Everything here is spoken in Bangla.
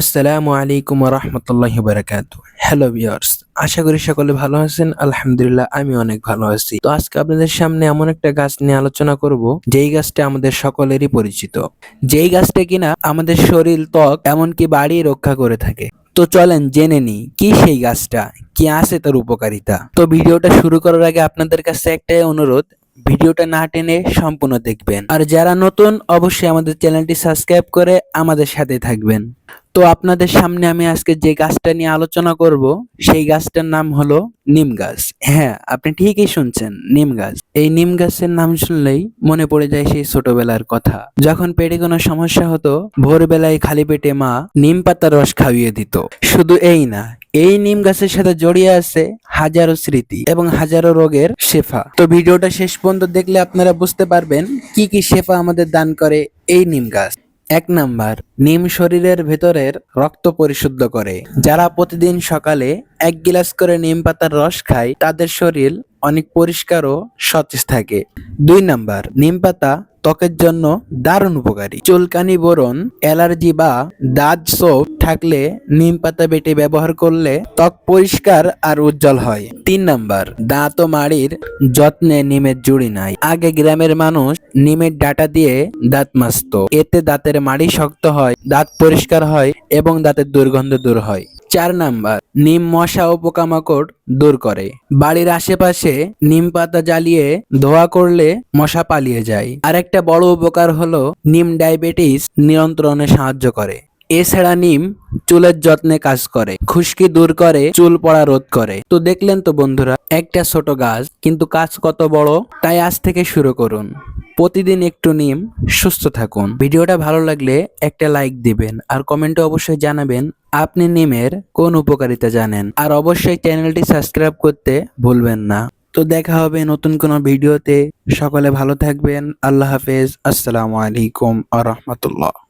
আসসালামু আলাইকুম রহমতুল্লাহি বারাকাত হ্যালো ভিউয়ার্স আশা করি সকলে ভালো আছেন, আলহামদুলিল্লাহ আমি অনেক ভালো আছি। তো আজকে আপনাদের সামনে এমন একটা গাছ নিয়ে আলোচনা করব, যেই গাছটা আমাদের সকলেরই পরিচিত। যেই গাছটা কিনা আমাদের শরীর, ত্বক, এমনকি বাড়ি রক্ষা করে থাকে। তো চলেন জেনে নি কি সেই গাছটা? কি আছে তার উপকারিতা? তো ভিডিওটা শুরু করার আগে আপনাদের কাছে একটাই অনুরোধ ভিডিওটা না টেনে সম্পূর্ণ দেখবেন। আর যারা নতুন, অবশ্যই আমাদের চ্যানেলটি সাবস্ক্রাইব করে আমাদের সাথে থাকবেন। তো আপনাদের সামনে আমি আজকে যে গাছটা নিয়ে আলোচনা করব, সেই গাছটার নাম হলো নিম গাছ। হ্যাঁ আপনি ঠিকই শুনছেন, নিম গাছ। এই নিম গাছের নাম শুনলেই মনে পড়ে যায় সেই ছোটবেলার কথা। যখন পেটে কোনো সমস্যা হতো, ভোরবেলায় খালি পেটে মা নিম পাতার রস খাইয়ে দিত। শুধু এই না এই নিম গাছের সাথে জড়িয়ে আছে হাজারো স্মৃতি এবং হাজারো রোগের শেফা। তো ভিডিওটা শেষ পর্যন্ত দেখলে আপনারা বুঝতে পারবেন কি কি শেফা আমাদের দান করে এই নিম গাছ। এক নাম্বার, নিম শরীরের ভেতরের রক্ত পরিশুদ্ধ করে। যারা প্রতিদিন সকালে এক গিলাস করে নিম পাতার রস খায়, তাদের শরীর অনেক পরিষ্কার ও সতেজ থাকে। দুই নাম্বার, নিম পাতা ত্বকের জন্য দারুণ উপকারী। চুলকানি, বরণ, অ্যালার্জি বা দাঁত সোপ থাকলে নিম পাতা বেটে ব্যবহার করলে ত্বক পরিষ্কার আর উজ্জ্বল হয়। তিন নাম্বার, দাঁত ও মাড়ির যত্নে নিমের জুড়ি নাই। আগে গ্রামের মানুষ নিমের ডাটা দিয়ে দাঁত মাজতো। এতে দাঁতের মাড়ি শক্ত হয়, দাঁত পরিষ্কার হয় এবং দাঁতের দুর্গন্ধ দূর হয়। চার নাম্বার। নিম মশা ও পোকামাকড় দূর করে। বাড়ির আশেপাশে নিম পাতা জ্বালিয়ে ধোয়া করলে মশা পালিয়ে যায়। আরেকটা বড় উপকার হলো নিম ডায়াবেটিস নিয়ন্ত্রণে সাহায্য করে। এছাড়া নিম চুলের যত্নে কাজ করে, খুশকি দূর করে, চুল পড়া রোধ করে। তো দেখলেন তো বন্ধুরা, একটা ছোট গাছ, কিন্তু কাজ কত বড়, তাই আজ থেকে শুরু করুন। প্রতিদিন একটু নিম, সুস্থ থাকুন। ভিডিওটা ভালো লাগলে একটা লাইক দিবেন, আর কমেন্টে অবশ্যই জানাবেন, আপনি নিমের কোন উপকারিতা জানেন। আর অবশ্যই চ্যানেলটি সাবস্ক্রাইব করতে ভুলবেন না। তো দেখা হবে নতুন কোনো ভিডিওতে। সকলে ভালো থাকবেন, আল্লাহ হাফেজ, আসসালামু আলাইকুম আ রহমতুল্লাহ।